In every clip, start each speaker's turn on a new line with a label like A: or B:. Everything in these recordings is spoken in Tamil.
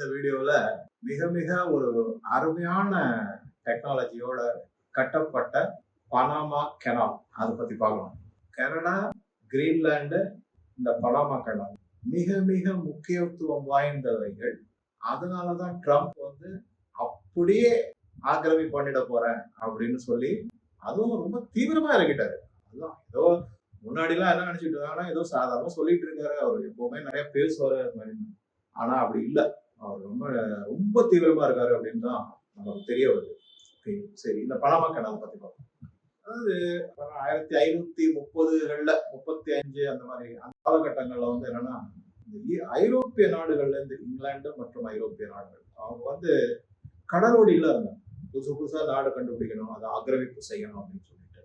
A: இந்த வீடியோவில் மிக மிக ஒரு அருமையான டெக்னாலஜியோட கட்டப்பட்ட பனாமா கெனால் அதை பற்றி பார்க்கலாம் கனடா கிரீன்லாண்டு இந்த பனாமா கெனால் மிக மிக முக்கியத்துவம் வாய்ந்தவைகள். அதனால தான் ட்ரம்ப் வந்து அப்படியே ஆக்கிரமி பண்ணிட போறேன் அப்படின்னு சொல்லி அதுவும் ரொம்ப தீவிரமா இறக்கிட்டாரு. அதுதான். ஏதோ முன்னாடிலாம் என்ன நினைச்சிட்டு இருக்காங்கன்னா ஏதோ சாதாரணமா சொல்லிட்டு இருக்காரு. அவர் எப்பவுமே நிறைய பேசுவார் அது மாதிரி. ஆனா அப்படி இல்லை. அவர் ரொம்ப ரொம்ப தீவிரமா இருக்காரு அப்படின்னு தான் நமக்கு தெரிய வருது. சரி இந்த பனாமா கனல் பத்தி பார்ப்போம். அதாவது ஆயிரத்தி ஐநூத்தி முப்பதுகள்ல முப்பத்தி அஞ்சு அந்த மாதிரி அந்த காலகட்டங்கள்ல வந்து என்னன்னா இந்த ஐரோப்பிய நாடுகள்ல இருந்து இங்கிலாந்து மற்றும் ஐரோப்பிய நாடுகள் அவங்க வந்து கடலோடியில இருந்தாங்க. புதுசு புதுசா நாடு கண்டுபிடிக்கணும் அதை ஆக்கிரமிப்பு செய்யணும் அப்படின்னு சொல்லிட்டு.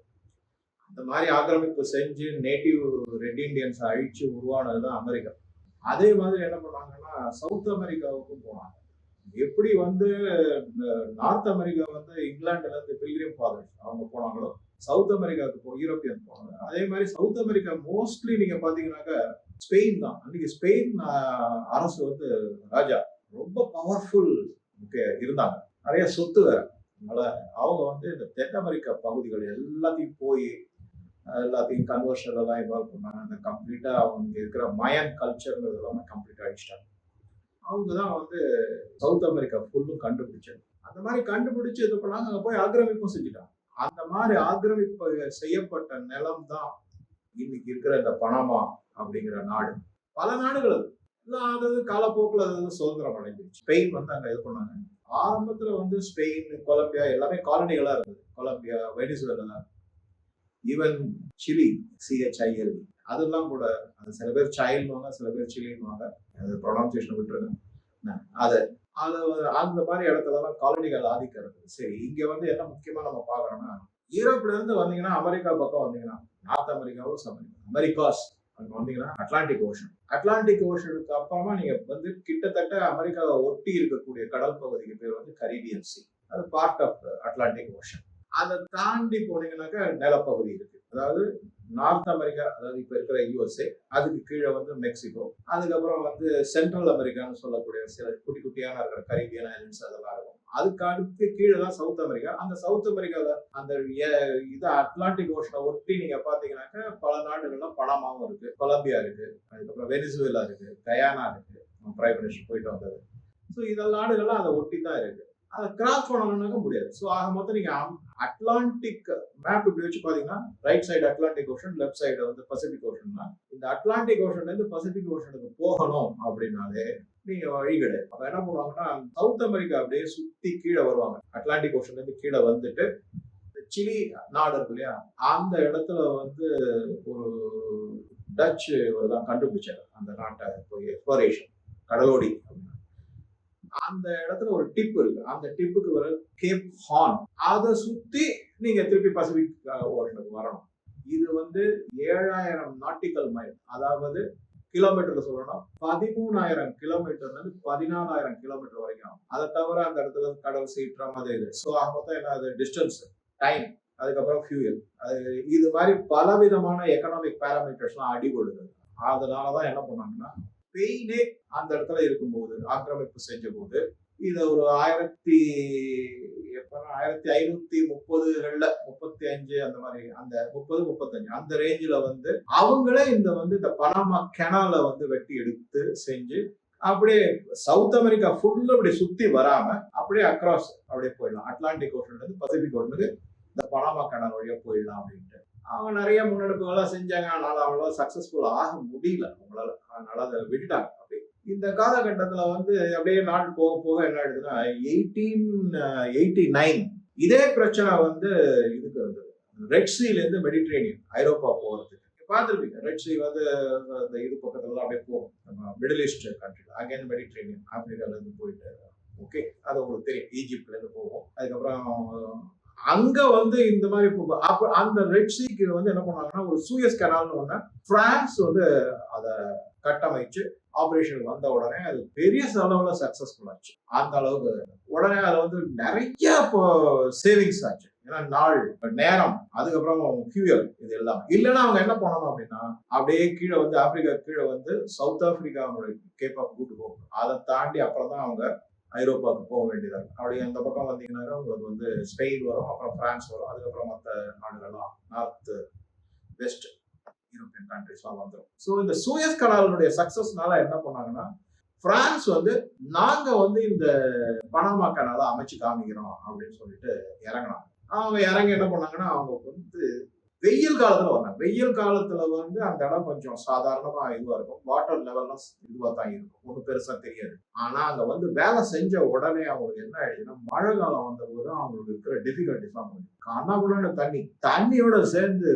A: அந்த மாதிரி ஆக்கிரமிப்பு செஞ்சு நேட்டிவ் ரெட் இண்டியன்ஸ் அழிச்சு உருவானது தான் அமெரிக்கா. அதே மாதிரி என்ன பண்ணாங்கன்னா சவுத் அமெரிக்காவுக்கும் போனாங்க எப்படி வந்து நார்த் அமெரிக்கா வந்து இங்கிலாந்துல இருந்து பில்கிரிம் ஃபாதர்ஸ் அவங்க போனாங்களோ சவுத் அமெரிக்காவுக்கு போ யூரோப்பியன் போனாங்க. அதே மாதிரி சவுத் அமெரிக்கா மோஸ்ட்லி நீங்க பாத்தீங்கன்னாக்கா ஸ்பெயின் தான். அன்னைக்கு ஸ்பெயின் அரசு வந்து ராஜா. ரொம்ப பவர்ஃபுல் இருந்தாங்க. நிறைய சொத்து வேற. அதனால அவங்க வந்து இந்த தென் அமெரிக்கா பகுதிகள் எல்லாத்தையும் போய் எல்லாத்தையும் கன்வர்ஷன் எல்லாம் இன்வால்வ் பண்ணாங்க. அந்த கம்ப்ளீட்டா அவங்க இருக்கிற மயன் கல்ச்சர்ங்கிறது எல்லாமே கம்ப்ளீட்டாக அழிச்சிட்டாங்க அவங்க தான் வந்து சவுத் அமெரிக்கா ஃபுல்லும் கண்டுபிடிச்சது. அந்த மாதிரி கண்டுபிடிச்சு இது பண்ணாங்க அங்கே போய் ஆக்கிரமிப்பும் செஞ்சுட்டாங்க. அந்த மாதிரி ஆக்கிரமிப்பு செய்யப்பட்ட நிலம் தான் இன்னைக்கு இருக்கிற இந்த பணமா அப்படிங்கிற நாடு. பல நாடுகள் அது. எல்லாம் அதாவது காலப்போக்கில் அது வந்து சுதந்திரம் அடைஞ்சிருச்சு. ஸ்பெயின் வந்து அங்கே இது பண்ணாங்க. ஆரம்பத்தில் வந்து ஸ்பெயின் கொலம்பியா எல்லாமே காலனிகளாக இருந்தது. Colombia Venezuela even Chile C H I L அதெல்லாம் கூட அது சில பேர் சைல்டுவாங்க சில பேர் சிலின்வாங்க அது ப்ரொனவுன்சியேஷன் விட்டுருங்க. அதை அது அது அந்த மாதிரி இடத்துலலாம் காலனிகள் ஆதிக்கம். இருக்குது சரி இங்க வந்து என்ன முக்கியமா நம்ம பாக்குறோம்னா யூரோப்ல இருந்து வந்தீங்கன்னா அமெரிக்கா பக்கம் வந்தீங்கன்னா நார்த் அமெரிக்காவும் அமெரிக்கா அமெரிக்காஸ் அங்க வந்தீங்கன்னா அட்லாண்டிக் ஓஷன் அட்லாண்டிக் ஓஷனுக்கு அப்புறமா நீங்க வந்து கிட்டத்தட்ட அமெரிக்காவை ஒட்டி இருக்கக்கூடிய கடல் பகுதிக்கு பேர் வந்து கரீபியன் சி அது பார்ட் ஆஃப் அட்லாண்டிக் ஓஷன் அதை தாண்டி போனீங்கன்னாக்கா நிலப்பகுதி இருக்கு. அதாவது நார்த் அமெரிக்கா அதாவது இப்ப இருக்கிற யூஎஸ்ஏ அதுக்கு கீழே வந்து மெக்சிகோ அதுக்கப்புறம் வந்து சென்ட்ரல் அமெரிக்கான்னு சொல்லக்கூடிய சில குட்டி குட்டியான இருக்கிற கரீபியன் ஐலண்ட்ஸ் அதெல்லாம் இருக்கும். அதுக்கு அடுத்து கீழே தான் சவுத் அமெரிக்கா. அந்த சவுத் அமெரிக்காவில் அந்த எ- இது அட்லாண்டிக் ஓஷனை ஒட்டி நீங்க பாத்தீங்கன்னாக்கா பல நாடுகள்ல பணமாவும் இருக்கு. கொலம்பியா இருக்கு அதுக்கப்புறம் வெனிசுவேலா இருக்கு கயானா இருக்கு பிரைம் மினிஸ்டர் போயிட்டு வந்தது. ஸோ இதெல்லாம் நாடுகள்லாம் அதை ஒட்டி தான் இருக்கு. அதை கிராஸ் பண்ணணும்னாக்க முடியாது. ஸோ ஆக மொத்தம் நீங்க அட்லாண்டிக் மேப் இப்படி வச்சு பாத்தீங்கன்னா right side Atlantic ocean left side வந்து பசிபிக் ஓஷன்னா இந்த அட்லாண்டிக் ஓஷன்ல இருந்து பசிபிக் ஓஷனுக்கு போகணும் அப்படின்னாலே நீங்க வழி கிடையாது. அப்ப என்ன பண்ணுவாங்கன்னா சவுத் அமெரிக்கா அப்படியே சுத்தி கீழே வருவாங்க. அட்லாண்டிக் ஓஷன்ல இருந்து கீழே வந்துட்டு சிலி நாடு இருக்கு இல்லையா? அந்த இடத்துல வந்து ஒரு டச்சு ஒரு தான் கண்டுபிடிச்சார். அந்த நாட்டை போய் எக்ஸ்ப்ளோரேஷன் கடலோடி அப்படின்னு. அந்த இடத்துல ஒரு டிப் இருக்கு. அந்த டிப்புக்கு வர கேப் ஹார்ன் அதை சுத்தி நீங்க திருப்பி பசிபிக் ஓஷனுக்கு வரணும். இது வந்து ஏழாயிரம் நாட்டிக்கல் மைல் அதாவது கிலோமீட்டர்ல சொல்லணும். பதிமூணாயிரம் கிலோமீட்டர்ல இருந்து பதினாலாயிரம் கிலோமீட்டர் வரைக்கும் ஆகும். அதை தவிர அந்த இடத்துல கடல் சீற்றம் அது இது. ஸோ மொத்தம் என்ன அது டிஸ்டன்ஸ் டைம் அதுக்கப்புறம் ஃபியூயல் அது இது மாதிரி பலவிதமான எக்கனாமிக் பேராமீட்டர்ஸ்லாம் அடிபடுது. அதனாலதான் என்ன பண்ணாங்கன்னா ஸ்பெயினே அந்த இடத்துல இருக்கும்போது ஆக்கிரமிப்பு செஞ்ச போது இதை ஒரு ஆயிரத்தி எப்ப ஆயிரத்தி ஐநூத்தி முப்பதுகள்ல முப்பத்தி அஞ்சு அந்த மாதிரி அந்த முப்பது முப்பத்தஞ்சு அந்த ரேஞ்சில வந்து அவங்களே இந்த வந்து இந்த பனாமா கெனால வந்து வெட்டி எடுத்து செஞ்சு அப்படியே சவுத் அமெரிக்கா ஃபுல்லு அப்படி சுத்தி வராம அப்படியே அக்ராஸ் அப்படியே போயிடலாம். அட்லாண்டிக் ஓஷன்ல இருந்து பசிபிக் ஓஷனுக்கு இந்த பனாமா கெனால் வழியா போயிடலாம் அப்படின்ட்டு. அவங்க நிறைய முன்னெடுப்புகள்லாம் செஞ்சாங்க. ஆனால் அவ்வளோ சக்சஸ்ஃபுல் ஆக முடியல. அவங்களால அதனால அதை விட்டுட்டாங்க. அப்படி இந்த காலகட்டத்தில் வந்து அப்படியே நாள் போக போக என்ன ஆயிடுதுன்னா எயிட்டீன் எயிட்டி நைன் இதே பிரச்சனை வந்து இதுக்கு இருந்தது ரெட் மெடிட்ரேனியன் ஐரோப்பா போகிறதுக்கு பார்த்துருப்பீங்க ரெட் சீ வந்து அந்த இது பக்கத்துலலாம் அப்படியே போகும். நம்ம மிடில் ஈஸ்ட் கண்ட்ரியில் அங்கேருந்து மெடிட்ரேனியன் ஆப்பிரிக்காலேருந்து போயிட்டு ஓகே அது உங்களுக்கு தெரியும். ஈஜிப்ட்லேருந்து போவோம். அதுக்கப்புறம் அங்க வந்து இந்த மாதிரி அப்ப அந்த ரெட் சீக்கு வந்து என்ன பண்ணாங்கன்னா ஒரு சூயஸ் கனால்னு ஒண்ணு பிரான்ஸ் வந்து அதை கட்டமைச்சு ஆபரேஷன் வந்த உடனே அது பெரிய அளவுல சக்சஸ்ஃபுல் ஆச்சு அந்த அளவுக்கு உடனே அது வந்து நிறைய இப்போ சேவிங்ஸ் ஆச்சு. ஏன்னா நாள் நேரம் அதுக்கப்புறம் ஃபியூயல் இது எல்லாம். இல்லைன்னா அவங்க என்ன பண்ணணும் அப்படின்னா அப்படியே கீழே வந்து ஆப்பிரிக்கா கீழே வந்து சவுத் ஆப்பிரிக்காவுடைய கேப் ஆஃப் கூட்டு போகும் அதை தாண்டி அப்புறம் தான் அவங்க ஐரோப்பாவுக்கு போக வேண்டியதாக இருக்கும். அப்படி அந்த பக்கம் வந்தீங்கன்னா உங்களுக்கு வந்து ஸ்பெயின் வரும் அப்புறம் பிரான்ஸ் வரும் அதுக்கப்புறம் மற்ற நாடுகள்லாம் நார்த் வெஸ்ட் யூரோப்பியன் கண்ட்ரிஸ்லாம் வந்துடும் ஸோ இந்த சூயஸ் கனாலுடைய சக்ஸஸ்னால என்ன பண்ணாங்கன்னா பிரான்ஸ் வந்து நாங்க வந்து இந்த பனாமா கனாலை அமைச்சு காமிக்கிறோம் அப்படின்னு சொல்லிட்டு இறங்கினாங்க. அவங்க இறங்கி என்ன பண்ணாங்கன்னா அவங்க வந்து வெயில் காலத்துல வந்தாங்க. வெயில் காலத்துல வந்து அந்த இடம் கொஞ்சம் சாதாரணமா இதுவா இருக்கும். வாட்டர் லெவல்லாம் இதுவா தான் இருக்கும். ஒன்றும் பெருசா தெரியாது. ஆனா அங்க வந்து வேலை செஞ்ச உடனே அவங்களுக்கு என்ன ஆயிடுச்சுன்னா மழை காலம் வந்த போது அவங்களுக்கு இருக்கிற டிஃபிகல்டிஸ் தான் கண்ணாகுள்ள தண்ணி. தண்ணியோட சேர்ந்து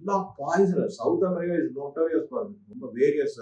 A: எல்லா poisonous south America is notorious ரொம்ப வேரியஸ்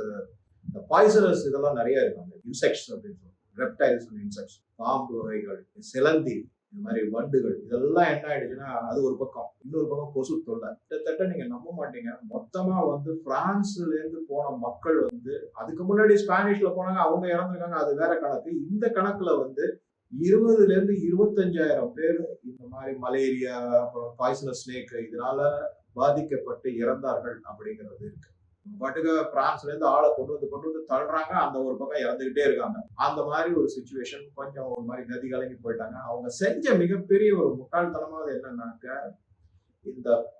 A: இந்த பாய்சனஸ் இதெல்லாம் நிறைய இருக்கு. அந்த இன்செக்ட்ஸ் அப்படின்னு சொல்லுவாங்க ரெப்டைல்ஸ் இன்செக்ட்ஸ் பாம்பு வகைகள் சிலந்தி இந்த மாதிரி வண்டுகள் இதெல்லாம் என்ன ஆயிடுச்சுன்னா அது ஒரு பக்கம். இன்னொரு பக்கம் கொசு தொல்லை. கிட்டத்தட்ட நீங்க நம்ப மாட்டீங்க. மொத்தமா வந்து பிரான்ஸ்ல இருந்து போன மக்கள் வந்து அதுக்கு முன்னாடி ஸ்பானிஷ்ல போனாங்க அவங்க இறந்துருக்காங்க அது வேற கணக்கு. இந்த கணக்குல வந்து இருபதுல இருந்து இருபத்தஞ்சாயிரம் பேர் இந்த மாதிரி மலேரியா அப்புறம் பாய்சனஸ் ஸ்னேக் இதனால பாதிக்கப்பட்டு இறந்தார்கள் அப்படிங்கிறது இருக்கு. பாட்டுக்கு பிரான்ஸ்ல இருந்து ஆளை கொண்டு வந்து கொண்டு வந்து தள்ளுறாங்க. அந்த ஒரு பக்கம் இறந்துகிட்டே இருக்காங்க. அந்த மாதிரி ஒரு சுச்சுவேஷன் கொஞ்சம் ஒரு மாதிரி நதி கலங்கி போயிட்டாங்க. அவங்க செஞ்ச மிகப்பெரிய ஒரு முட்டாள்தனமானது என்னன்னாக்க இந்த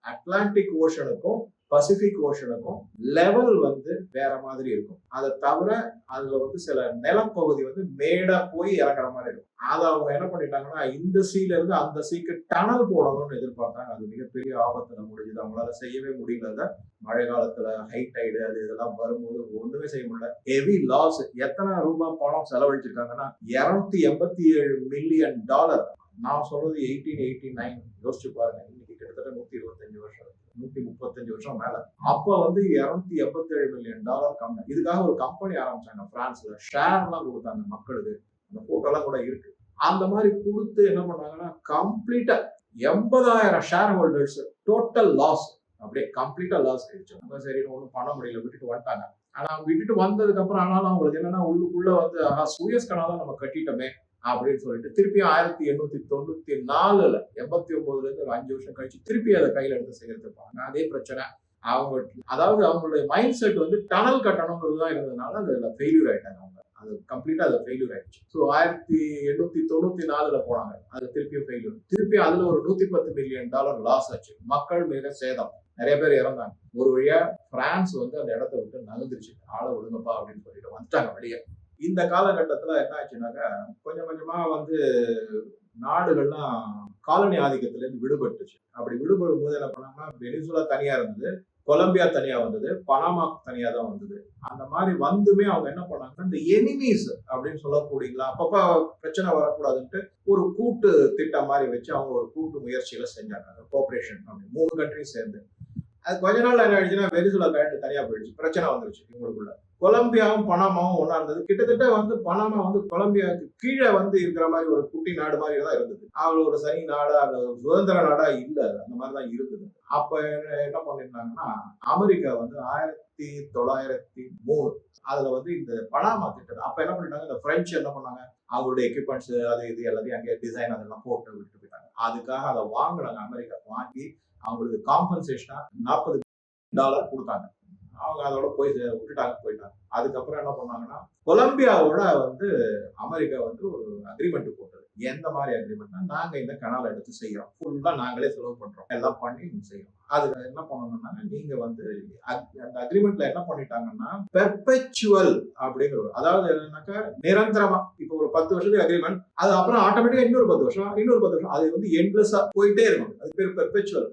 A: அட்லாண்டிக் ஓஷனுக்கும் பசிபிக் ஓஷனுக்கும் லெவல் வந்து வேற மாதிரி இருக்கும். அதை தவிர அதுல வந்து சில நிலப்பகுதி வந்து மேடா போய் இறங்குற மாதிரி இருக்கும். அதை அவங்க என்ன பண்ணிட்டாங்கன்னா இந்த சீல இருந்து அந்த சீக்கு டனல் போடணும்னு எதிர்பார்த்தாங்க. அது மிகப்பெரிய ஆபத்துல முடிஞ்சது. அவங்களால செய்யவே முடியல. மழை காலத்துல ஹை டைடு அது இதெல்லாம் வரும்போது ஒண்ணுமே செய்ய முடியல. ஹெவி லாஸ் எத்தனை ரூபாய் பணம் செலவழிச்சிருக்காங்கன்னா இருநூத்தி எண்பத்தி ஏழு மில்லியன் டாலர் நான் சொல்றது எயிட்டீன் எயிட்டி நைன் யோசிச்சு பாருங்க. இன்னைக்கு கிட்டத்தட்ட நூத்தி இருபத்தஞ்சு வருஷம் நூத்தி முப்பத்தஞ்சு வருஷம் மேல. அப்ப வந்து இருநூத்தி எண்பத்தி ஏழு மில்லியன் டாலர் கம்மி இதுக்காக ஒரு கம்பெனி ஆரம்பிச்சாங்க பிரான்ஸ்ல. ஷேர் எல்லாம் கொடுத்தாங்க மக்களுக்கு. அந்த போட்டோ எல்லாம் கூட இருக்கு. அந்த மாதிரி கொடுத்து என்ன பண்ணாங்கன்னா கம்ப்ளீட்டா எண்பதாயிரம் ஷேர் ஹோல்டர்ஸ் டோட்டல் லாஸ் அப்படியே கம்ப்ளீட்டா லாஸ் ஆயிடுச்சு. நம்ம சரி ஒன்றும் பண்ண முடியல. விட்டுட்டு வந்துட்டாங்க. ஆனா விட்டுட்டு வந்ததுக்கு அப்புறம் ஆனாலும் அவங்களுக்கு என்னன்னா உள்ளுக்குள்ள வந்து ஆஹா சூயஸ் கனால நம்ம கட்டிட்டோமே. அப்படின்னு சொல்லிட்டு திருப்பியும் ஆயிரத்தி எண்ணூத்தி தொண்ணூத்தி நாலுல எண்பத்தி ஒன்பதுல இருந்து ஒரு அஞ்சு வருஷம் கழிச்சு திருப்பி அதை கையில எடுத்து செய்யறது அதே பிரச்சனை. அவங்க அதாவது அவங்களுடைய மைண்ட் செட் வந்து டனல் கட்டணுங்கிறது தான் இருந்ததுனால அதுல ஃபெயிலியர் ஆயிட்டாங்க அவங்க. அது கம்ப்ளீட்டா அது ஃபெயிலியர் ஆயிடுச்சு. ஸோ ஆயிரத்தி எண்ணூத்தி தொண்ணூத்தி நாலுல போனாங்க. அது திருப்பியும் ஃபெயிலியர் திருப்பி அதுல ஒரு நூத்தி பத்து மில்லியன் டாலர் லாஸ் ஆச்சு. மக்கள் மிக சேதம். நிறைய பேர் இறந்தாங்க. ஒரு வழியா பிரான்ஸ் வந்து அந்த இடத்த விட்டு நகர்ந்துருச்சு. ஆளை ஒழுங்கப்பா அப்படின்னு சொல்லிட்டு வந்துட்டாங்க வெளியே. இந்த காலகட்டத்தில் என்ன ஆச்சுனாக்கா கொஞ்சம் கொஞ்சமாக வந்து நாடுகள்லாம் காலனி ஆதிக்கத்திலேருந்து விடுபட்டுச்சு. அப்படி விடுபடும் போது என்ன பண்ணாங்கன்னா வெனிசுலா தனியாக இருந்தது கொலம்பியா தனியாக வந்தது பனாமா தனியாக தான் வந்தது. அந்த மாதிரி வந்துமே அவங்க என்ன பண்ணாங்கன்னா இந்த எனிமீஸ் அப்படின்னு சொல்லக்கூடியங்களா அப்பப்போ பிரச்சனை வரக்கூடாதுன்ட்டு ஒரு கூட்டு திட்டம் மாதிரி வச்சு அவங்க ஒரு கூட்டு முயற்சியில செஞ்சாங்க. கோஆப்ரேஷன் அப்படி மூணு கண்ட்ரியும் சேர்ந்து. அது கொஞ்ச நாள் என்ன ஆயிடுச்சுன்னா வெனிசுலா கழட்டு தனியா போயிடுச்சு. பிரச்சனை வந்துருச்சு இவங்களுக்குள்ள. கொலம்பியாவும் பனாமாவும் ஒன்னா இருந்தது. கிட்டத்தட்ட வந்து பனாமா வந்து கொலம்பியாவுக்கு கீழே வந்து இருக்கிற மாதிரி ஒரு குட்டி நாடு மாதிரி தான் இருந்தது. அவங்க ஒரு சனி நாடா அந்த சுதந்திர நாடா இல்ல. அந்த மாதிரி தான் இருந்தது. அப்ப என்ன பண்ணிருந்தாங்கன்னா அமெரிக்கா வந்து ஆயிரத்தி தொள்ளாயிரத்தி மூணு அதுல வந்து இந்த பனாமா திட்டம் அப்ப என்ன பண்ணிட்டாங்க? இந்த பிரெஞ்சு என்ன பண்ணாங்க? அவங்களுடைய எக்யூப்மெண்ட்ஸ் அது இது எல்லாத்தையும் அங்கே டிசைன் அதெல்லாம் போட்டு விட்டு போயிட்டாங்க. அதுக்காக அதை வாங்கினாங்க அமெரிக்கா. வாங்கி அவங்களுக்கு காம்பன்சேஷனா நாற்பது டாலர் கொடுத்தாங்க. அவங்க அதோட போய் விட்டுட்டாங்க போயிட்டாங்க. அதுக்கப்புறம் என்ன பண்ணாங்கன்னா கொலம்பியாவோட வந்து அமெரிக்கா வந்து ஒரு அக்ரிமெண்ட் போட்டது. எந்த மாதிரி அக்ரிமெண்ட்னா நாங்க இந்த கனால் எடுத்து செய்யறோம். ஃபுல்லா நாங்களே செலவு பண்றோம். எல்லாம் பண்ணி செய்யறோம். அது என்ன பண்ணணும்னா நீங்க வந்து அந்த அக்ரிமெண்ட்ல என்ன பண்ணிட்டாங்கன்னா பெர்பெச்சுவல் அப்படிங்கிற ஒரு அதாவது என்னன்னாக்கா நிரந்தரமா. இப்போ ஒரு பத்து வருஷத்துக்கு அக்ரிமெண்ட் அது அப்புறம் ஆட்டோமேட்டிக்கா இன்னொரு பத்து வருஷம் இன்னொரு பத்து வருஷம் அது வந்து எண்ட்லெஸ்ஸா போயிட்டே இருக்கும் அது பேர் பெர்பெச்சுவல்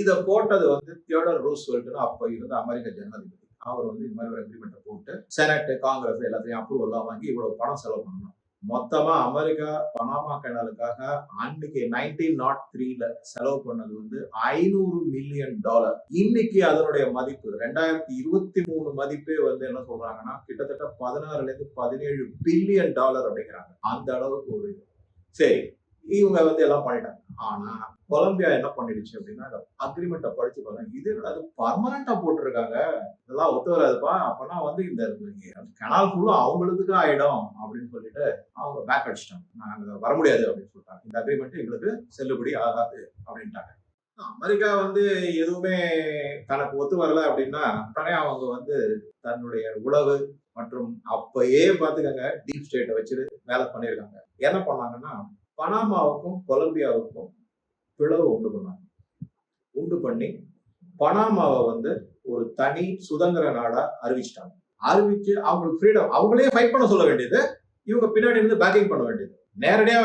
A: இதை போட்டது வந்து தியோடர் ரூஸ்வெல்ட்னு அப்போ இருந்த அமெரிக்க ஜனாதிபதி அவர் வந்து இந்த மாதிரி ஒரு அக்ரிமெண்ட்டை போட்டு செனட் காங்கிரஸ் எல்லாத்தையும் அப்ரூவல்லாம் வாங்கி இவ்வளவு பணம் செலவு பண்ணணும். மொத்தமா அமெரிக்கா பனாமா கனலுக்காக அன்னைக்கு நைன்டீன் நாட் த்ரீல செலவு பண்ணது வந்து ஐநூறு மில்லியன் டாலர் இன்னைக்கு அதனுடைய மதிப்பு ரெண்டாயிரத்தி இருபத்தி மூணு மதிப்பே வந்து என்ன சொல்றாங்கன்னா கிட்டத்தட்ட பதினாறுல இருந்து பதினேழு பில்லியன் டாலர் அப்படிங்கிறாங்க. அந்த அளவுக்கு ஒரு சரி இவங்க வந்து எல்லாம் பண்ணிட்டாங்க. ஆனா கொலம்பியா என்ன பண்ணிடுச்சு அப்படின்னா அந்த அக்ரிமெண்ட்டை படிச்சு பாருங்க. இது அது பர்மனண்டா போட்டிருக்காங்க. இதெல்லாம் ஒத்து வராதுப்பா. அப்பனா வந்து இந்த கெனால் ஃபுல்லும் அவங்களுக்கு ஆயிடும் அப்படின்னு சொல்லிட்டு அவங்க பேக் அடிச்சிட்டாங்க. நாங்க வர முடியாது அப்படின்னு சொல்லிட்டாங்க. இந்த அக்ரிமெண்ட் எங்களுக்கு செல்லுபடி ஆகாது அப்படின்ட்டாங்க. அமெரிக்கா வந்து எதுவுமே தனக்கு ஒத்து வரல அப்படின்னா உடனே அவங்க வந்து தன்னுடைய உளவு மற்றும் அப்பயே பாத்துக்கங்க டீப் ஸ்டேட்டை வச்சு வேலை பண்ணியிருக்காங்க. என்ன பண்ணாங்கன்னா பனாமாவுக்கும் கொலம்பியாவுக்கும் பிளவு உண்டு பண்ணாங்க உண்டு பண்ணி பனாமாவை வந்து ஒரு தனி சுதந்திர நாடா அறிவிச்சிட்டாங்க. அறிவிச்சு அவங்களுக்கு ஃப்ரீடம் அவங்களே ஃபைட் பண்ண சொல்ல வேண்டியது இவங்க பின்னாடி இருந்து பேக்கிங் பண்ண வேண்டியது. நேரடியா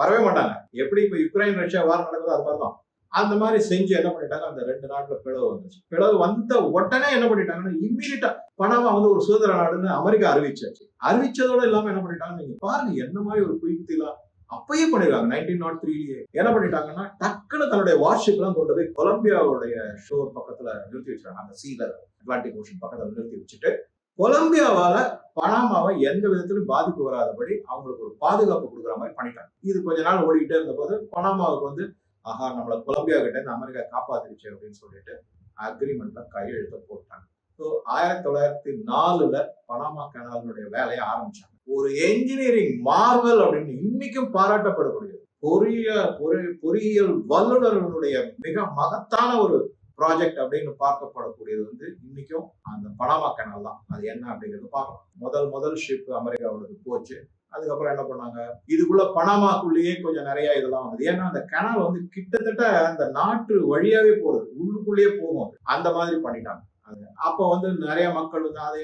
A: வரவே மாட்டாங்க. எப்படி இப்ப யுக்ரைன் ரஷ்யா வார் நடக்குதோ அது மாதிரி தான் அந்த மாதிரி செஞ்சு என்ன பண்ணிட்டாங்க? அந்த ரெண்டு நாட்டுல பிளவு வந்துச்சு பிளவு வந்த உடனே என்ன பண்ணிட்டாங்கன்னா இம்மிடியட்டா பனாமா வந்து ஒரு சுதந்திர நாடுன்னு அமெரிக்கா அறிவிச்சாச்சு. அறிவிச்சதோட இல்லாம என்ன பண்ணிட்டாங்க? நீங்க பாருங்க என்ன மாதிரி ஒரு குயிக்திலா அப்பயே பண்ணிருக்காங்க நைன்டீன் நாட் த்ரீலயே என்ன பண்ணிட்டாங்கன்னா டக்குன்னு தன்னுடைய வார்ஷிப் எல்லாம் கொண்டு போய் கொலம்பியாவுடைய ஷோர் பக்கத்துல நிறுத்தி வச்சிருக்காங்க அந்த சீல அட்லாண்டிக் ஓஷன் பக்கத்துல நிறுத்தி வச்சுட்டு கொலம்பியாவால பனாமாவை எந்த விதத்திலும் பாதிப்பு வராதபடி அவங்களுக்கு ஒரு பாதுகாப்பு கொடுக்குற மாதிரி பண்ணிட்டாங்க. இது கொஞ்ச நாள் ஓடிக்கிட்டே இருந்தபோது பனாமாவுக்கு வந்து ஆஹா நம்மளை கொலம்பியா கிட்ட இருந்து அமெரிக்கா காப்பாத்திருச்சு அப்படின்னு சொல்லிட்டு அக்ரிமெண்ட்ல கையெழுத்த போட்டாங்க. ஸோ ஆயிரத்தி தொள்ளாயிரத்தி நாலுல பனாமா கனாலினுடைய வேலையை ஆரம்பிச்சாங்க. ஒரு என்ஜினியரிங் மார்வல் அப்படின்னு இன்னைக்கும் பாராட்டப்படக்கூடியது. பொறிய பொறி- பொறியியல் வல்லுநர்களுடைய மிக மகத்தான ஒரு ப்ராஜெக்ட் அப்படின்னு பார்க்கப்படக்கூடியது வந்து இன்னைக்கும் அந்த பனாமா கனல் தான். அது என்ன அப்படிங்கிறது பார்க்கலாம். முதல் முதல் ஷிப் அமெரிக்காவோடது போச்சு. அதுக்கப்புறம் என்ன பண்ணாங்க? இதுக்குள்ள பனாமாக்குள்ளேயே கொஞ்சம் நிறைய இதெல்லாம் வந்தது. ஏன்னா அந்த கனல் வந்து கிட்டத்தட்ட அந்த நாட்டு வழியாவே போகுது. உள்ளுக்குள்ளேயே போகும் அந்த மாதிரி பண்ணிட்டாங்க. அப்போ வந்து நிறைய மக்கள் வந்து அது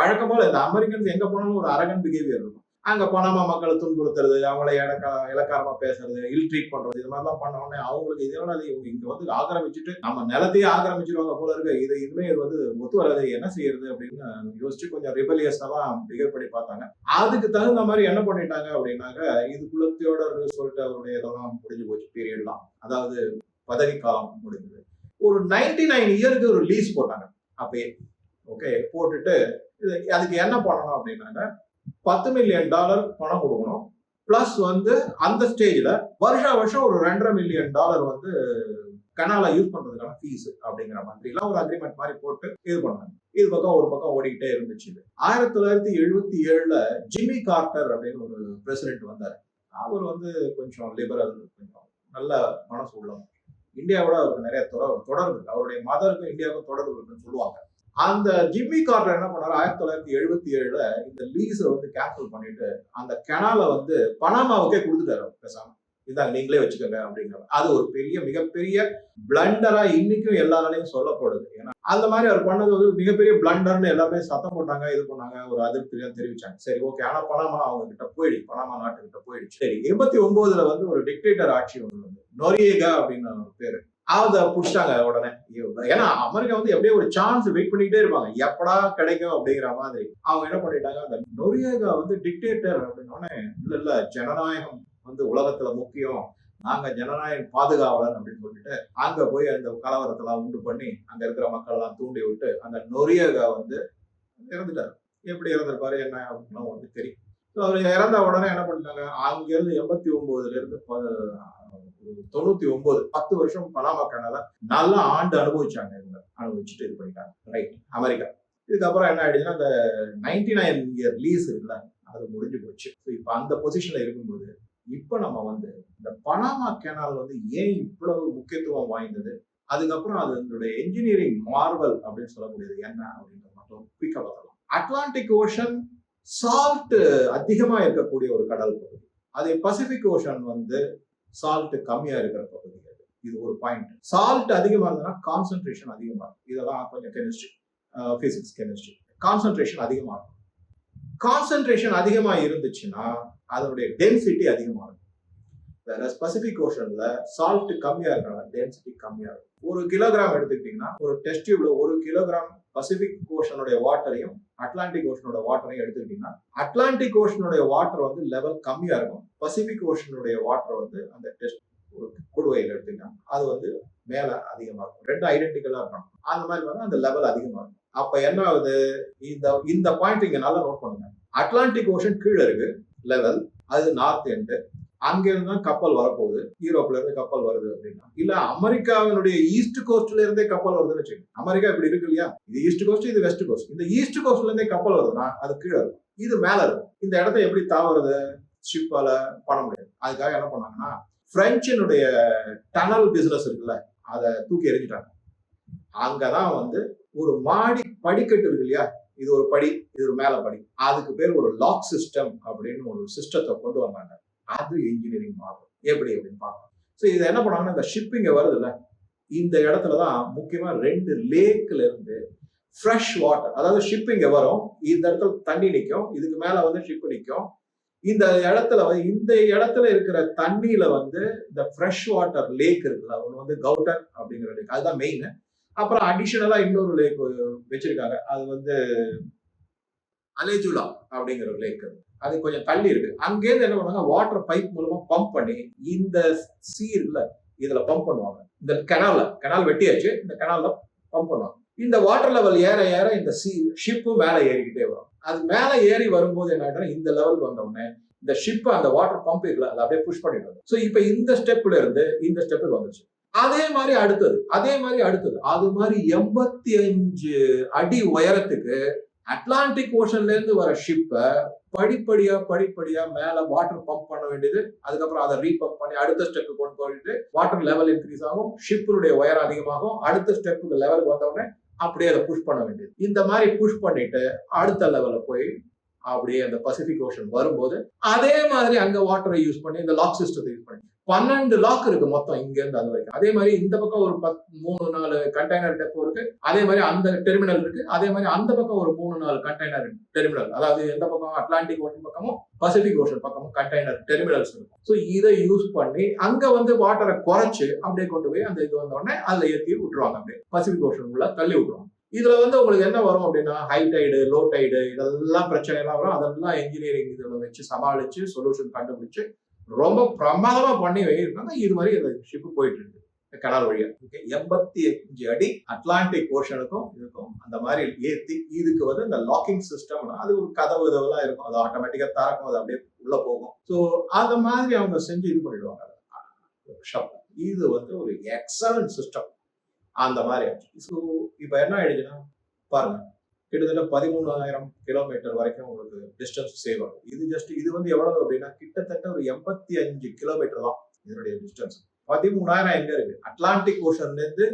A: வழக்கம் போல இந்த அமெரிக்கன்ஸ் எங்க போனாலும் ஒரு அரகன் பிஹேவியர் இருக்கும். அங்க பனாமா மக்களை துன்புறுத்துறது அவங்கள இலக்கா இலக்காரமா பேசுறது இல் ட்ரீட் பண்றது இது மாதிரிலாம் பண்ண உடனே அவங்களுக்கு இதனால அது இவங்க இங்க வந்து ஆக்கிரமிச்சுட்டு நம்ம நிலத்தையே ஆக்கிரமிச்சிருவாங்க போல இருக்கு. இது இனிமே இது வந்து ஒத்து வராது. என்ன செய்யறது அப்படின்னு யோசிச்சு கொஞ்சம் ரிபலியஸ் தான் பிஹேவ் பண்ணி பார்த்தாங்க. அதுக்கு தகுந்த மாதிரி என்ன பண்ணிட்டாங்க அப்படின்னாக்க இது குலத்தையோட சொல்லிட்டு அவருடைய இதெல்லாம் முடிஞ்சு போச்சு பீரியட்லாம் அதாவது பதவி காலம் முடிஞ்சது. ஒரு நைன்டி நைன் இயருக்கு ஒரு லீஸ் போட்டாங்க. அப்பயே ஓகே போட்டுட்டு இது அதுக்கு என்ன பண்ணணும் அப்படின்னாங்க பத்து மில்லியன் டாலர் பணம் கொடுக்கணும். பிளஸ் வந்து அந்த ஸ்டேஜில் வருஷா வருஷம் ஒரு ரெண்டரை மில்லியன் டாலர் வந்து கனால யூஸ் பண்றதுக்கான ஃபீஸ் அப்படிங்கிற மாதிரிலாம் ஒரு அக்ரிமெண்ட் மாதிரி போட்டு இது பண்ணாங்க. இது பக்கம் ஒரு பக்கம் ஓடிக்கிட்டே இருந்துச்சு. ஆயிரத்தி தொள்ளாயிரத்தி எழுபத்தி ஏழுல ஜிம்மி கார்டர் அப்படின்னு ஒரு பிரசிடென்ட் வந்தார். அவர் வந்து கொஞ்சம் லிபரல் கொஞ்சம் நல்ல மனசு உள்ளவங்க இந்தியாவோட அவருக்கு நிறைய தொடர் தொடர்பு இருக்கு. அவருடைய மதருக்கும் இந்தியாவுக்கும் தொடர்பு இருக்குன்னு சொல்லுவாங்க. அந்த ஜிம்மி கார்டர் என்ன பண்ணாரு? ஆயிரத்தி தொள்ளாயிரத்தி எழுபத்தி ஏழுல இந்த லீஸை வந்து கேன்சல் பண்ணிட்டு அந்த கெனாலை வந்து பனாமாவுக்கே கொடுத்துட்டாரு பேசாம. இதாங்க நீங்களே வச்சுக்கோங்க அப்படிங்கிற அது ஒரு பெரிய மிகப்பெரிய பிளண்டரா இன்னைக்கும் எல்லாராலையும் சொல்லப்படுது. ஏன்னா அந்த மாதிரி அவர் பண்ணது வந்து மிகப்பெரிய பிளண்டர்னு எல்லாமே சத்தம் போட்டாங்க இது பண்ணாங்க ஒரு அதிருப்தியா தெரிவிச்சாங்க. சரி ஓகே ஆனா பணமா அவங்க கிட்ட போயிடுச்சு. பனாமா நாட்டுக்கிட்ட போயிடுச்சு. சரி எண்பத்தி ஒன்பதுல வந்து ஒரு டிக்டேட்டர் ஆட்சி ஒன்று வந்து நொரியேகா அப்படின்னு ஒரு பேரு. அதை புடிச்சிட்டாங்க உடனே. ஏன்னா அமெரிக்கா வந்து எப்படியே ஒரு சான்ஸ் வெயிட் பண்ணிக்கிட்டே இருப்பாங்க. எப்படா கிடைக்கும் அப்படிங்கிற மாதிரி. அவங்க என்ன பண்ணிட்டாங்க அந்த நொரியேகா வந்து டிக்டேட்டர் அப்படின்னோடனே இல்ல இல்ல ஜனநாயகம் வந்து உலகத்துல முக்கியம். நாங்க ஜனநாயக பாதுகாவலன் அப்படின்னு சொல்லிட்டு அங்க போய் அந்த கலவரத்தெல்லாம் உண்டு பண்ணி அங்க இருக்கிற மக்கள் எல்லாம் தூண்டி விட்டு அந்த நொரியக வந்து இறந்துட்டாரு. எப்படி இறந்திருப்பாரு என்ன அப்படின்னா ஒண்ணு தெரியும். ஸோ அவர் இறந்த உடனே என்ன பண்ணிட்டாங்க? அங்கிருந்து எண்பத்தி ஒன்பதுல இருந்து ப- தொண்ணூத்தி ஒன்பது பத்து வருஷம் பனாமா கனால நல்லா ஆண்டு அனுபவிச்சாங்க இவங்க. அனுபவிச்சுட்டு இது பண்ணிட்டாங்க. Right America. இதுக்கப்புறம் என்ன ஆயிடுச்சுன்னா அந்த நைன்டி நைன் இயர் லீஸ் இருக்குல்ல அது முடிஞ்சு போச்சு. ஸோ இப்போ அந்த பொசிஷன்ல இருக்கும்போது இப்போ நம்ம வந்து இந்த பனாமா கெனால் வந்து ஏன் இவ்வளவு முக்கியத்துவம் வாய்ந்தது? அதுக்கப்புறம் அதனுடைய என்ஜினியரிங் மார்வல் அப்படின்னு சொல்லக்கூடியது என்ன அப்படின்றது மட்டும் குயிக்காக பார்த்தலாம் அட்லாண்டிக் ஓஷன் சால்ட் அதிகமாக இருக்கக்கூடிய ஒரு கடல் பகுதி. அதே பசிபிக் ஓஷன் வந்து சால்ட் கம்மியாக இருக்கிற பகுதி அது. இது ஒரு பாயிண்ட் சால்ட் அதிகமாக இருந்ததுன்னா கான்சன்ட்ரேஷன் அதிகமாக இருக்கும். இதெல்லாம் கொஞ்சம் கெமிஸ்ட்ரி ஃபிசிக்ஸ் கெமிஸ்ட்ரி கான்சன்ட்ரேஷன் அதிகமாக இருக்கும். கான்சென்ட்ரேஷன் அதிகமாக இருந்துச்சுன்னா அதனுடைய டென்சிட்டி அதிகமாகும் இருக்கும். வேற ஸ்பெசிபிக் ஓஷன்ல சால்ட் கம்மியா இருக்கனால டென்சிட்டி கம்மியா இருக்கும். ஒரு கிலோகிராம் எடுத்துக்கிட்டீங்கன்னா ஒரு டெஸ்ட் டியூப்ல ஒரு கிலோகிராம் பசிபிக் ஓஷனுடைய வாட்டரையும் அட்லாண்டிக் ஓஷனோட வாட்டரையும் எடுத்துக்கிட்டீங்கன்னா அட்லாண்டிக் ஓஷனுடைய வாட்டர் வந்து லெவல் கம்மியா இருக்கும். பசிபிக் ஓஷனுடைய வாட்டர் வந்து அந்த டெஸ்ட் ஒரு குடுவையில் எடுத்துக்கிட்டாங்க அது வந்து மேலே அதிகமாக இருக்கும் ரெண்டு ஐடென்டிக்கலாக இருக்கும் அந்த மாதிரி வந்து அந்த லெவல் அதிகமாக இருக்கும் அப்போ என்ன ஆகுது? இந்த இந்த பாயிண்ட் இங்கே நல்லா நோட் பண்ணுங்க. அட்லாண்டிக் ஓஷன் கீழே இருக்கு. லெவல் அது நார்த் எண்டு அங்கிருந்து தான் கப்பல் வரப்போகுது. யூரோப்ல இருந்து கப்பல் வருது அப்படின்னா. இல்ல அமெரிக்காவினுடைய ஈஸ்ட் கோஸ்ட்ல இருந்தே கப்பல் வருதுன்னு வச்சுக்கோங்க. அமெரிக்கா இப்படி இருக்கு இல்லையா? இது ஈஸ்ட் கோஸ்ட் இது வெஸ்ட் கோஸ்ட் இந்த ஈஸ்ட் கோஸ்ட்ல இருந்தே கப்பல் வருதுன்னா அது கீழே இருக்கும். இது மேல இருக்கும். இந்த இடத்த எப்படி தாவறது? ஷிப்பால பண்ண முடியாது. அதுக்காக என்ன பண்ணாங்கன்னா பிரெஞ்சினுடைய டனல் பிசினஸ் இருக்குல்ல? அதை தூக்கி எறிஞ்சிட்டாங்க. அங்கதான் வந்து ஒரு மாடி படிக்கட்டு இருக்கு இல்லையா? இது ஒரு படி இது ஒரு மேல படி. அதுக்கு பேர் ஒரு லாக் சிஸ்டம் அப்படின்னு ஒரு சிஸ்டத்தை கொண்டு வந்தாங்க. அது இன்ஜினியரிங் மாடல் எப்படி அப்படின்னு பார்க்கலாம். ஸோ இது என்ன பண்ணாங்கன்னா இந்த ஷிப்பிங்க வருதுல்ல? இந்த இடத்துல தான் முக்கியமா ரெண்டு லேக்ல இருந்து ஃப்ரெஷ் வாட்டர் அதாவது ஷிப்பிங்க வரும். இந்த இடத்துல தண்ணி நிற்கும் இதுக்கு மேல வந்து ஷிப் நிற்கும் இந்த இடத்துல வந்து இந்த இடத்துல இருக்கிற தண்ணியில வந்து இந்த ஃப்ரெஷ் வாட்டர் லேக் இருக்குல்ல ஒன்று வந்து கவுட்டர் அப்படிங்கிற லேக் அதுதான் மெயின் அப்புறம் அடிஷனலா இன்னொரு லேக் வச்சிருக்காங்க. அது வந்து அலேஜுலா அப்படிங்கிற ஒரு லேக் அது கொஞ்சம் தள்ளி இருக்கு. அங்கேருந்து என்ன பண்ணுவாங்க வாட்டர் பைப் மூலமா பம்ப் பண்ணி இந்த சீ இருக்குல்ல இதுல பம்ப் பண்ணுவாங்க. இந்த கெனால்ல கெனால் வெட்டியாச்சு இந்த கெனால்ல பம்ப் பண்ணுவாங்க. இந்த வாட்டர் லெவல் ஏற ஏற இந்த சி ஷிப்பும் மேலே ஏறிக்கிட்டே வரும். அது மேலே ஏறி வரும்போது என்ன இந்த லெவல் வந்த இந்த ஷிப் அந்த வாட்டர் பம்ப் இருக்குல்ல அதை அப்படியே புஷ் பண்ணிடுது ஸோ இப்போ இந்த ஸ்டெப்ல இருந்து இந்த ஸ்டெப்புக்கு வந்துச்சு அதே மாதிரி அடுத்தது அதே மாதிரி அடுத்தது. அது மாதிரி எண்பத்தி அஞ்சு அடி உயரத்துக்கு அட்லாண்டிக் ஓஷன்ல இருந்து வர ஷிப்பை படிப்படியா படிப்படியா மேல வாட்டர் பம்ப் பண்ண வேண்டியது. அதுக்கப்புறம் அதை ரீபம்ப் பண்ணி அடுத்த ஸ்டெப்பு கொண்டு போயிட்டு வாட்டர் லெவல் இன்க்ரீஸ் ஆகும் ஷிப்பினுடைய உயரம் அதிகமாகும். அடுத்த ஸ்டெப்புக்கு லெவலுக்கு வந்தவுடனே அப்படியே அதை புஷ் பண்ண வேண்டியது. இந்த மாதிரி புஷ் பண்ணிட்டு அடுத்த லெவலில் போய் அப்படியே அந்த பசிபிக் ஓஷன் வரும்போது அதே மாதிரி அங்கே வாட்டரை யூஸ் பண்ணி இந்த லாக் சிஸ்டத்தை யூஸ் பண்ணி பன்னெண்டு லாக் இருக்கு மொத்தம் இங்க இருந்து அது வரைக்கும். அதே மாதிரி இந்த பக்கம் ஒரு பத் மூணு நாலு கண்டெய்னர் டெப்போ இருக்கு. அதே மாதிரி அந்த டெர்மினல் இருக்கு. அதே மாதிரி அந்த பக்கம் ஒரு மூணு நாலு கண்டெய்னர் டெர்மினல் அதாவது எந்த பக்கம் அட்லாண்டிக் ஓஷன் பக்கமும் பசிபிக் ஓஷன் பக்கமும் கண்டெய்னர் டெர்மினல்ஸ் இருக்கும் ஸோ இதை யூஸ் பண்ணி அங்க வந்து வாட்டரை குறைச்சு அப்படியே கொண்டு போய் அந்த இது வந்த உடனே அதுல ஏற்றி விட்டுருவாங்க அப்படியே. பசிபிக் ஓஷன் உள்ள தள்ளி விட்டுருவாங்க. இதுல வந்து உங்களுக்கு என்ன வரும் அப்படின்னா ஹை டைடு லோ டைடு இதெல்லாம் பிரச்சனை எல்லாம் வரும். அதெல்லாம் இன்ஜினியரிங் இதில் வச்சு சமாளிச்சு சொல்யூஷன் கண்டுபிடிச்சு ரொம்ப பிரமாதமா பண்ணி வைக்கிறாங்க இது மாதிரி அந்த ஷிப்பு போயிட்டு இருக்கு. கடல் வழியா. ஓகே எண்பத்தி அஞ்சு அடி அட்லாண்டிக் ஓஷனுக்கும் இருக்கும் அந்த மாதிரி ஏத்தி இதுக்கு வந்து இந்த லாக்கிங் சிஸ்டம் அது ஒரு கதவு இதெல்லாம் இருக்கும். அது ஆட்டோமேட்டிக்கா திறக்கும். அது அப்படியே உள்ள போகும். ஸோ அந்த மாதிரி அவங்க செஞ்சு இது பண்ணிடுவாங்க. இது வந்து ஒரு எக்ஸலன்ட் சிஸ்டம் அந்த மாதிரி ஸோ இப்போ என்ன ஆயிடுச்சுன்னா பாருங்க. கிட்டத்தட்ட பதிமூணாயிரம் கிலோமீட்டர் வரைக்கும் உங்களுக்கு டிஸ்டன்ஸ் சேவ் ஆகும். இது ஜஸ்ட் இது வந்து எவ்வளவு அப்படின்னா கிட்டத்தட்ட ஒரு எண்பத்தி அஞ்சு கிலோமீட்டர் தான் இதனுடைய டிஸ்டன்ஸ் பதிமூணாயிரம் எங்க இருக்கு? அட்லாண்டிக் ஓஷன்ல இருந்து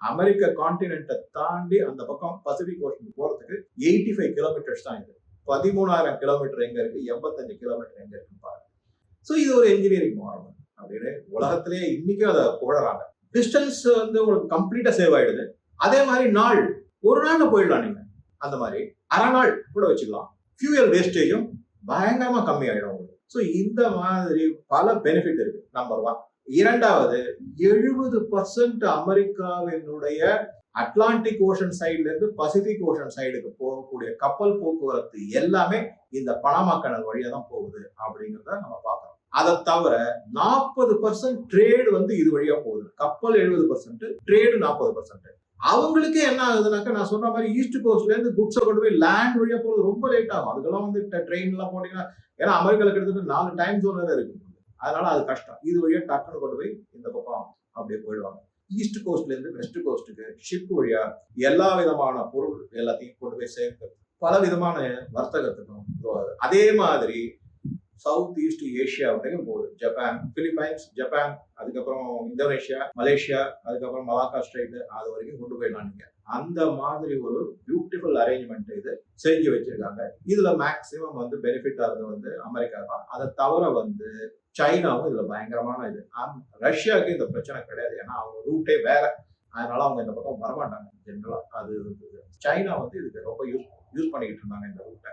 A: அமெரிக்க கான்டினென்ட்டை தாண்டி அந்த பக்கம் பசிபிக் ஓஷன் போறதுக்கு எயிட்டி ஃபைவ் கிலோமீட்டர்ஸ் தான் இது. பதிமூணாயிரம் கிலோமீட்டர் எங்க இருக்கு? எண்பத்தஞ்சு கிலோமீட்டர் எங்க இருக்குன்னு பாருங்க. ஸோ இது ஒரு இன்ஜினியரிங் மாடல் அப்படின்னு உலகத்திலேயே இன்னைக்கும் அதை புகழறாங்க. டிஸ்டன்ஸ் வந்து உங்களுக்கு கம்ப்ளீட்டா சேவ் ஆயிடுது. அதே மாதிரி நாள். ஒரு நாள்ல போயிடலாம் நீங்க. அந்த மாதிரி அரை நாள் கூட வச்சுக்கலாம். ஃபியூயல் வேஸ்டேஜும் பயங்கரமா கம்மி ஆயிடும் உங்களுக்கு. ஸோ இந்த மாதிரி பல பெனிஃபிட் இருக்கு. நம்பர் ஒன் இரண்டாவது எழுபது பர்சன்ட் அமெரிக்காவினுடைய அட்லாண்டிக் ஓஷன் சைட்ல இருந்து பசிபிக் ஓஷன் சைடுக்கு போகக்கூடிய கப்பல் போக்குவரத்து எல்லாமே இந்த பனாமா கணல் வழியா தான் போகுது அப்படிங்கிறத நம்ம பார்க்கறோம். அதை தவிர நாற்பது பர்சன்ட் ட்ரேடு வந்து இது வழியா போகுது. கப்பல் எழுபது பர்சன்ட் ட்ரேடு நாற்பது பர்சன்ட் அவங்களுக்கு என்ன ஆகுதுனாக்கா நான் சொன்ன மாதிரி ஈஸ்ட் கோஸ்ட்ல இருந்து குட்ஸை கொண்டு போய் லேண்ட் வழியா போறது ரொம்ப லேட் ஆகும். அதுக்கெல்லாம் வந்து ட்ரெயின் எல்லாம் போட்டீங்கன்னா ஏன்னா அமெரிக்கால கிட்டத்தட்ட நாலு டைம் ஜோன் வேற இருக்கு. அதனால அது கஷ்டம். இது வழியா டக்குன்னு கொண்டு போய் இந்த பக்கம் அப்படியே போயிடுவாங்க. ஈஸ்ட் கோஸ்ட்ல இருந்து வெஸ்ட் கோஸ்ட்டுக்கு ஷிப் வழியா எல்லா விதமான பொருள் எல்லாத்தையும் கொண்டு போய் சேர்க்க பல விதமான வர்த்தகத்துக்கும் அதே மாதிரி சவுத் ஈஸ்ட் ஏஷியா வரைக்கும் போகுது ஜப்பான் பிலிப்பைன்ஸ் ஜப்பான் அதுக்கப்புறம் இந்தோனேஷியா மலேசியா அதுக்கப்புறம் மலாக்கா ஸ்ட்ரைட் அது வரைக்கும் கொண்டு போயிடலாம் நீங்க அந்த மாதிரி ஒரு பியூட்டிஃபுல் அரேஞ்ச்மெண்ட் இது செஞ்சு வச்சிருக்காங்க. இதுல மேக்சிமம் வந்து பெனிஃபிட் ஆகிறது வந்து அமெரிக்கா தான் அதை தவிர வந்து சைனாவும் இதுல பயங்கரமான இது. ரஷ்யாவுக்கு இந்த பிரச்சனை கிடையாது. ஏன்னா அவங்க ரூட்டே வேற. அதனால அவங்க இந்த பக்கம் வரமாட்டாங்க. ஜென்ரலா அது சைனா வந்து இதுக்கு ரொம்ப யூஸ் யூஸ் பண்ணிக்கிட்டு இருந்தாங்க இந்த ரூட்டை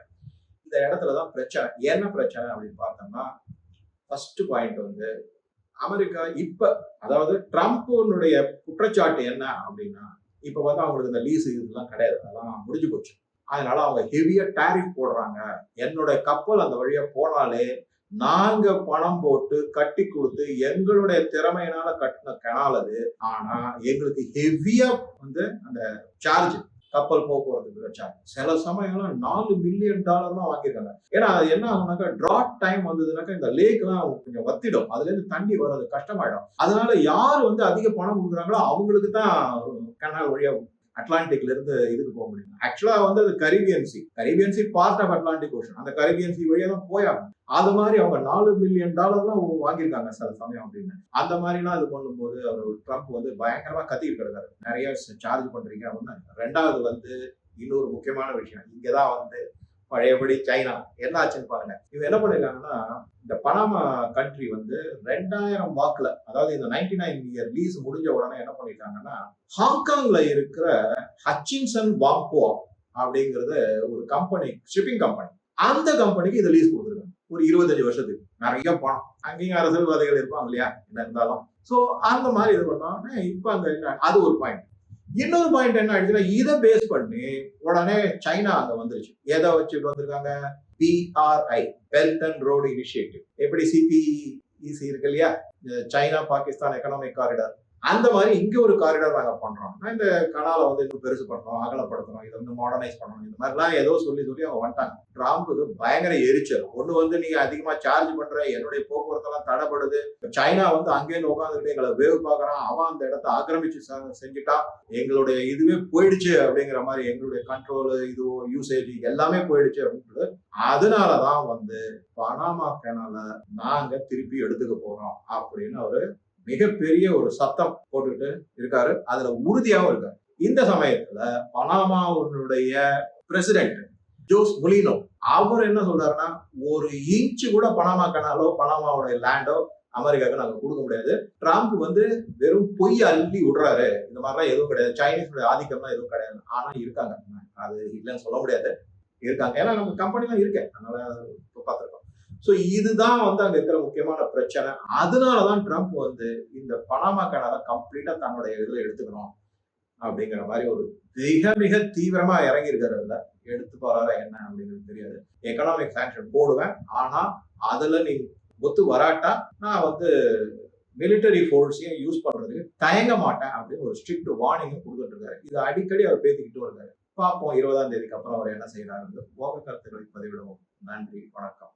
A: இந்த இடத்துல தான் பிரச்சனை. என்ன பிரச்சனை அப்படின்னு பார்த்தோம்னா ஃபர்ஸ்ட் பாயிண்ட் வந்து அமெரிக்கா இப்ப அதாவது ட்ரம்ப்னுடைய குற்றச்சாட்டு என்ன அப்படின்னா இப்ப வந்து அவங்களுக்கு இந்த லீஸ் இதெல்லாம் கிடையாது. அதெல்லாம் முடிஞ்சு போச்சு. அதனால அவங்க ஹெவியா டேரிஃப் போடுறாங்க. என்னோட கப்பல் அந்த வழியா போனாலே நாங்க பணம் போட்டு கட்டி கொடுத்து எங்களுடைய திறமையினால கட்டின கனால் அது. ஆனா எங்களுக்கு ஹெவியா வந்து அந்த சார்ஜ் கப்பல் போக்குவரத்துக்கு வச்சாங்க. சில சமயம்லாம் நாலு மில்லியன் டாலர்லாம் வாங்கியிருக்காங்க. ஏன்னா அது என்ன ஆகுனாக்கா ட்ராட் டைம் வந்ததுனாக்கா இந்த லேக்லாம் கொஞ்சம் வத்திடும். அதுல இருந்து தண்ணி வர்றது கஷ்டமாயிடும். அதனால யார் வந்து அதிக பணம் கொடுக்குறாங்களோ அவங்களுக்கு தான் கனால் வழியா அட்லாண்டிக்ல இருந்து இதுக்கு போக முடியும். ஆக்சுவலா வந்து அது Caribbean sea Caribbean sea part of Atlantic ocean அந்த கரீபியன் சி வழியா தான் போயாகும் அது மாதிரி அவங்க நாலு மில்லியன் டாலர்லாம் வாங்கியிருக்காங்க சில சமயம் அப்படின்னு. அந்த மாதிரிலாம் இது பண்ணும்போது அவர் ட்ரம்ப் வந்து பயங்கரமா கத்திக்கிட்டு கிடக்காரு நிறைய சார்ஜ் பண்றீங்க அப்படின்னா ரெண்டாவது வந்து இன்னொரு முக்கியமான விஷயம். இங்கதான் வந்து பழையபடி சைனா என்ன ஆச்சுன்னு பாருங்க. இவங்க என்ன பண்ணிருக்காங்கன்னா இந்த பனாமா கண்ட்ரி வந்து ரெண்டாயிரம் வாக்குல அதாவது இந்த நைன்டி நைன் இயர் லீஸ் முடிஞ்ச உடனே என்ன பண்ணிருக்காங்கன்னா ஹாங்காங்ல இருக்கிற ஹச்சின்சன் வாம்போ அப்படிங்கிறது ஒரு கம்பெனி ஷிப்பிங் கம்பெனி அந்த கம்பெனிக்கு இதை லீஸ் கொடுத்துருக்காங்க. ஒரு இருபத்தஞ்சு வருஷத்துக்கு. நிறைய பணம். அங்கேயும் அரசியல்வாதிகள் இருப்பாங்க இல்லையா? என்ன இருந்தாலும். ஸோ அந்த மாதிரி இது பண்ணோம்னா இப்போ அந்த அது ஒரு பாயிண்ட் இன்னொரு பாயிண்ட் என்ன ஆயிடுச்சுன்னா இதை பேஸ் பண்ணி உடனே சைனா அங்க வந்துருச்சு. எதை வச்சுட்டு வந்திருக்காங்க? BRI belt and road initiative எப்படி சிபிஇசி இருக்கு இல்லையா? இந்த சைனா பாகிஸ்தான் எக்கனாமிக் காரிடார் அந்த மாதிரி இங்கே ஒரு காரிடார் நாங்கள் பண்ணுறோம்னா இந்த கனாலை வந்து இன்னும் பெருசு பண்ணணும் அகலப்படுத்தணும் இதை வந்து மாடர்னைஸ் பண்ணணும் இந்த மாதிரிலாம் ஏதோ சொல்லி சொல்லி அவங்க வந்துட்டாங்க. ட்ராம்புக்கு பயங்கர எரிச்சல். ஒன்று வந்து நீங்கள் அதிகமாக சார்ஜ் பண்ணுற என்னுடைய போக்குவரத்தெல்லாம் தடைப்படுது சைனா வந்து அங்கேயிருந்து உட்காந்துட்டு எங்களை வேவு பார்க்குறான். அவன் அந்த இடத்த ஆக்கிரமிச்சு செஞ்சுட்டான். செஞ்சுட்டா எங்களுடைய இதுவே போயிடுச்சு அப்படிங்கிற மாதிரி எங்களுடைய கண்ட்ரோல் இது யூசேஜ் எல்லாமே போயிடுச்சு அப்படின்றது அதனாலதான் வந்து பனாமா கேனால நாங்கள் திருப்பி எடுத்துக்க போகிறோம் அப்படின்னு அவர் மிகப்பெரிய ஒரு சத்தம் போட்டுக்கிட்டு இருக்காரு. அதுல உறுதியாகவும் இருக்காரு. இந்த சமயத்துல பனாமாவுடைய பிரசிடென்ட் ஜோஸ் முலினோ அவர் என்ன சொல்றாருன்னா ஒரு இன்ச்சு கூட பனாமா கனாலோ பனாமாவுடைய லேண்டோ அமெரிக்காவுக்கு நாங்கள் கொடுக்க முடியாது. ட்ரம்ப் வந்து வெறும் பொய் அள்ளி விடுறாரு. இந்த மாதிரிலாம் எதுவும் கிடையாது. சைனீஸோட ஆதிக்கம்லாம் எதுவும் கிடையாது. ஆனால் இருக்காங்க. அது இல்லைன்னு சொல்ல முடியாது. இருக்காங்க. ஏன்னா நம்ம கம்பெனிலாம் இருக்கேன் அதனால ஸோ இதுதான் வந்து அங்கே இருக்கிற முக்கியமான பிரச்சனை. அதனால தான் ட்ரம்ப் வந்து இந்த பனாமா கனால கம்ப்ளீட்டாக தன்னுடைய இதில் எடுத்துக்கணும் அப்படிங்கிற மாதிரி ஒரு மிக மிக தீவிரமாக இறங்கி இருக்கிறதுல எடுத்து போறாரா என்ன அப்படிங்கிறது தெரியாது. எக்கனாமிக் சாங்ஷன் போடுவேன். ஆனால் அதில் நீ ஒத்து வராட்டா நான் வந்து மிலிட்டரி ஃபோர்ஸையும் யூஸ் பண்ணுறதுக்கு தயங்க மாட்டேன் அப்படின்னு ஒரு ஸ்ட்ரிக்ட் வார்னிங்கும் கொடுத்துட்டு இருக்காரு. இது அடிக்கடி அவர் பேசிக்கிட்டும் இருக்காரு. பார்ப்போம் இருபதாம் தேதிக்கு அப்புறம் அவர் என்ன செய்யறாரு உங்க கருத்துக்களை பதிவிடுவோம். நன்றி. வணக்கம்.